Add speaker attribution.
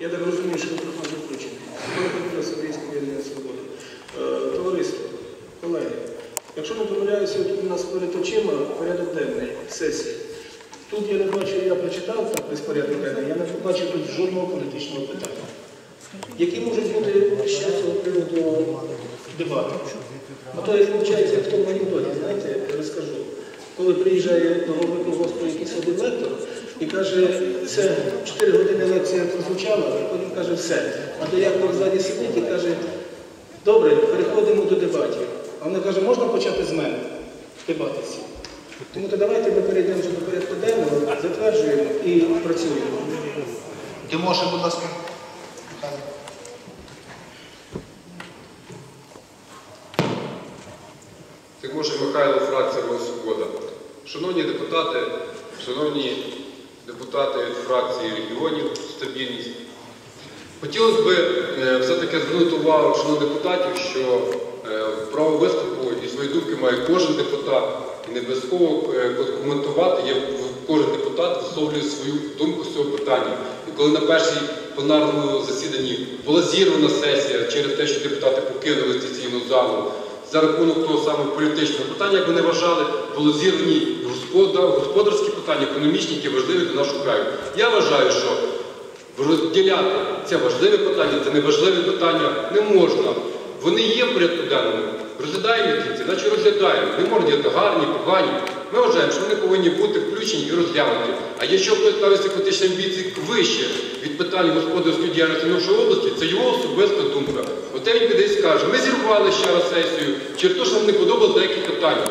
Speaker 1: Я так розумію, що мікрофон заключений. Микола Саврійська вільна свобода. Е, Товариство, колеги, якщо не помиляюся, тут у нас перед очима порядок денний сесії. Тут я не бачу, я прочитав так весь порядок денний, я не побачив тут жодного політичного питання. Які можуть бути ще цього приводу дебати? А то, як виходить, як в тому анекдоті, знаєте, розкажу. Коли приїжджає до голови колгоспу якийсь один лектор і каже, це 4 години лекція прозвучала, а потім каже, все. А то доярник ззаді сидить і каже, добре, переходимо до дебатів. А вона каже, можна почати з мене дебатися? Тому то давайте ми перейдемо вже до порядку денного, затверджуємо і працюємо.
Speaker 2: Тимоша, будь ласка.
Speaker 3: Тимоша Михайло, фракція «Воля Свобода». Шановні депутати, шановні депутати фракції регіонів «Стабільність», хотілося б е, все-таки звернути увагу шановних депутатів, що е, право виступу і свої думки має кожен депутат. І не обов'язково е, коментувати, є кожен депутат висловлює свою думку з цього питання. І коли на першій пленарному засіданні була зірвана сесія через те, що депутати покинули сесійну залу, за рахунок того самого політичного питання, як вони вважали, були зірвані господарські питання, економічні, які важливі для нашого краю. Я вважаю, що розділяти це важливе питання, це неважливе питання не можна. Вони є в порядку денному. Розглядаємо кінці, значить розглядаємо. Не можна діяти гарні, погані. Ми вважаємо, що вони повинні бути включені і розглянуті. А якщо хтось ставить політичні амбіції вище від питань господарської діяльності нашої області, це його особиста думка. Оте він піде і скаже, ми зірвали ще раз сесію, через те, що нам не подобалось деякі питання.